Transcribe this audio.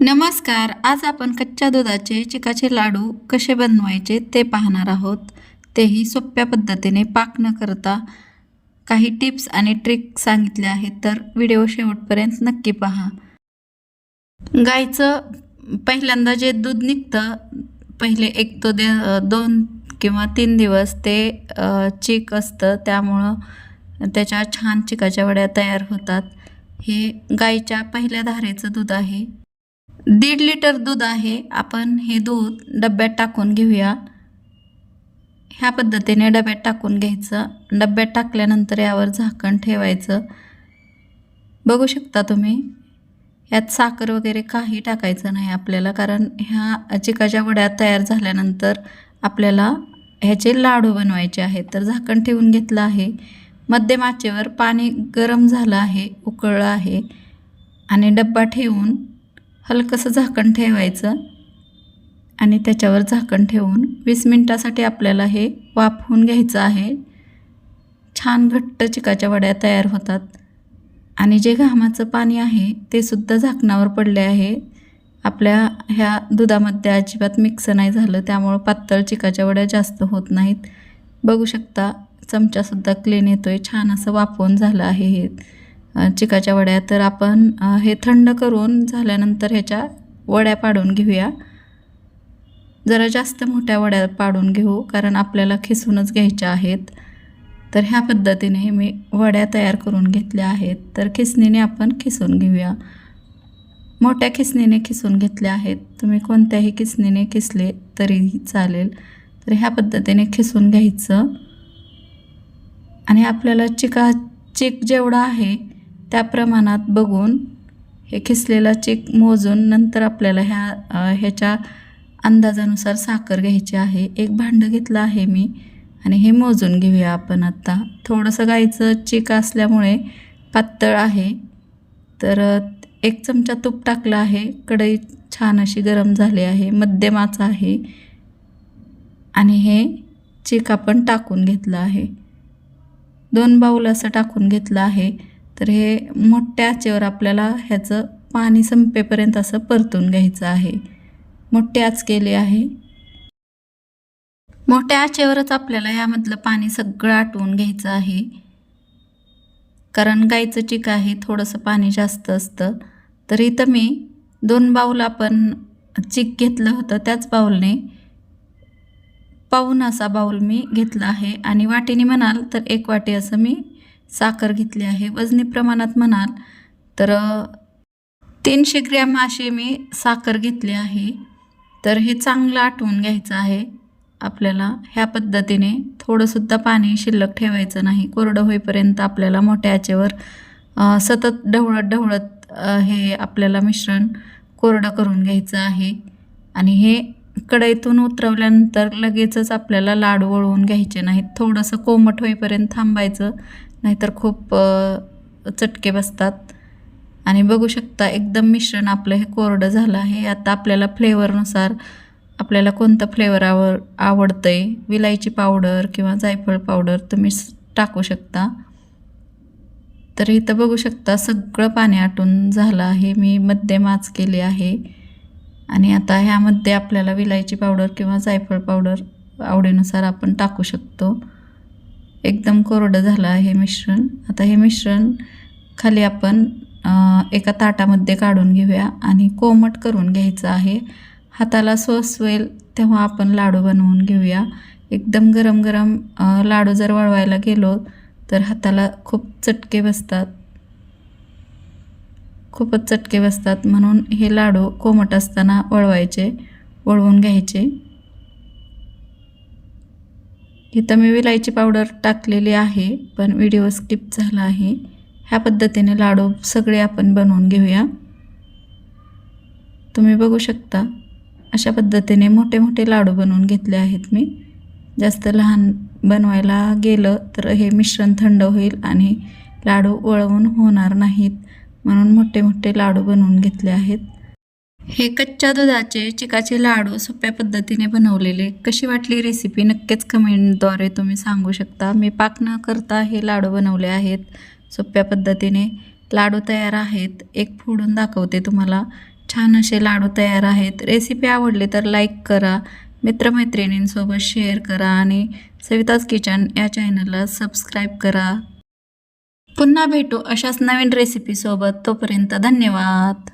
नमस्कार आज आपण कच्च्या दुधाचे चिकाचे लाडू कसे बनवायचे ते पाहणार आहोत. तेही सोप्या पद्धतीने पाक न करता काही टिप्स आणि ट्रिक सांगितले आहेत तर व्हिडिओ शेवटपर्यंत नक्की पहा. गाईचं पहिल्यांदा जे दूध निघतं पहिले एक तो दे दोन किंवा तीन दिवस ते चीक असतं. त्यामुळं त्याच्या छान चिकाच्या वड्या तयार होतात. हे गाईच्या पहिल्या धारेचं दूध आहे. दीड लिटर दूध आहे. आपण हे दूध डब्यात टाकून घेऊया. ह्या पद्धतीने डब्यात टाकून घ्यायचं. डब्यात टाकल्यानंतर यावर झाकण ठेवायचं. बघू शकता तुम्ही यात साखर वगैरे काही टाकायचं नाही आपल्याला कारण ह्या चिकाच्या वड्या तयार झाल्यानंतर आपल्याला ह्याचे लाडू बनवायचे आहेत. तर झाकण ठेवून घेतलं आहे. मध्यम आचेवर पाणी गरम झालं आहे उकळलं आहे. आणि डब्बा ठेवून हलकंसं झाकण ठेवायचं आणि त्याच्यावर झाकण ठेवून वीस मिनटासाठी आपल्याला हे वाफवून घ्यायचं आहे. छान घट्ट चिकाच्या वड्या तयार होतात. आणि जे घामाचं पाणी आहे ते सुद्धा झाकणावर पडले आहे. आपल्या ह्या दुधामध्ये अजिबात मिक्स नाही झालं त्यामुळं पातळ चिकाच्या वड्या जास्त होत नाहीत. बघू शकता चमचासुद्धा क्लीन येतो आहे छान असं वाफवून झालं आहे हे. चिकाच्या वड्या. तर आपण हे थंड करून झाल्यानंतर ह्याच्या वड्या पाडून घेऊया. जरा जास्त मोठ्या वड्या पाडून घेऊ कारण आपल्याला खिसूनच घ्यायच्या आहेत. तर ह्या पद्धतीने मी वड्या तयार करून घेतल्या आहेत. तर खिसणीने आपण खिसून घेऊया. मोठ्या खिसणीने खिसून घेतल्या आहेत. तुम्ही कोणत्याही खिसणीने खिसले तरीही चालेल. तर ह्या पद्धतीने खिसून घ्यायचं. आणि आपल्याला चिका चिक जेवढा आहे त्या प्रमाणात बघून हे खिसलेला चीक मोजून नंतर आपल्याला ह्या ह्याच्या अंदाजानुसार साखर घ्यायची आहे. एक भांडं घेतलं आहे मी आणि हे मोजून घेऊया आपण आत्ता थोडंसं गाईचं चिक असल्यामुळे पातळ आहे. तर एक चमचा तूप टाकलं आहे. कढई छान अशी गरम झाली आहे. मध्यमाचं आहे. आणि हे चिक आपण टाकून घेतलं आहे. दोन बाऊल असं टाकून घेतलं आहे. तर हे मोठ्या आचेवर आपल्याला ह्याचं पाणी संपेपर्यंत असं परतून घ्यायचं आहे. मोठे आच केली आहे. मोठ्या आचेवरच आपल्याला यामधलं पाणी सगळं आटवून घ्यायचं आहे. कारण गाईचं चिक आहे थोडंसं पाणी जास्त असतं. तर इथं मी दोन बाऊल आपण चिक घेतलं होतं त्याच बाऊलने पाऊन असा बाऊल मी घेतला आहे. आणि वाटीने म्हणाल तर एक वाटी असं मी साखर घेतली आहे. वजनी प्रमाणात म्हणाल तर तीनशे ग्रॅम अशी मी साखर घेतली आहे. तर हे चांगलं आटवून घ्यायचं आहे. आपल्याला ह्या पद्धतीने थोडंसुद्धा पाणी शिल्लक ठेवायचं नाही. कोरडं होईपर्यंत आपल्याला मोठ्या आचेवर सतत ढवळत ढवळत हे आपल्याला मिश्रण कोरडं करून घ्यायचं आहे. आणि हे कढईतून उतरवल्यानंतर लगेचच आपल्याला लाडू वळवून घ्यायचे नाहीत. थोडंसं कोमट होईपर्यंत थांबायचं. नाहीतर खूप चटके बसतात. आणि बघू शकता एकदम मिश्रण आपलं हे कोरडं झालं आहे. आता आपल्याला फ्लेवरनुसार आपल्याला कोणतं फ्लेवर आवड आवडतं आहे विलायची पावडर किंवा जायफळ पावडर तुम्ही टाकू शकता. तर इथं बघू शकता सगळं पाणी आटून झालं आहे. मी मध्ये माच केली आहे. आणि आता ह्यामध्ये आपल्याला विलायची पावडर किंवा जायफळ पावडर आवडीनुसार आपण टाकू शकतो. एकदम कोरडं झालं आहे मिश्रण. आता हे मिश्रण खाली आपण एका ताटामध्ये काढून घेऊया आणि कोमट करून घ्यायचं आहे. हाताला सोसवेल तेव्हा आपण लाडू बनवून घेऊया. एकदम गरम गरम लाडू जर वळवायला गेलो तर हाताला खूप चटके बसतात. खूपच चटके बसतात म्हणून हे लाडू कोमट असताना वळवायचे वळवून घ्यायचे. इथं मी विलायची पावडर टाकलेली आहे पण व्हिडिओ स्किप झाला आहे. ह्या पद्धतीने लाडू सगळे आपण बनवून घेऊया. तुम्ही बघू शकता अशा पद्धतीने मोठे मोठे लाडू बनवून घेतले आहेत मी. जास्त लहान बनवायला गेलं तर हे मिश्रण थंड होईल आणि लाडू वळवून होणार नाहीत म्हणून मोठे मोठे लाडू बनवून घेतले आहेत. हे कच्च्या दुधाचे चिकाचे लाडू सोप्या पद्धतीने बनवलेले. कशी वाटली रेसिपी नक्कीच कमेंटद्वारे तुम्ही सांगू शकता. मी पाक न करता हे लाडू बनवले आहेत. सोप्या पद्धतीने लाडू तयार आहेत. एक फोडून दाखवते तुम्हाला. छान असे लाडू तयार आहेत. रेसिपी आवडली तर लाईक करा. मित्रमैत्रिणींसोबत शेअर करा आणि सविताज किचन या चॅनलला सबस्क्राईब करा. पुन्हा भेटू अशाच नवीन रेसिपीसोबत तोपर्यंत धन्यवाद.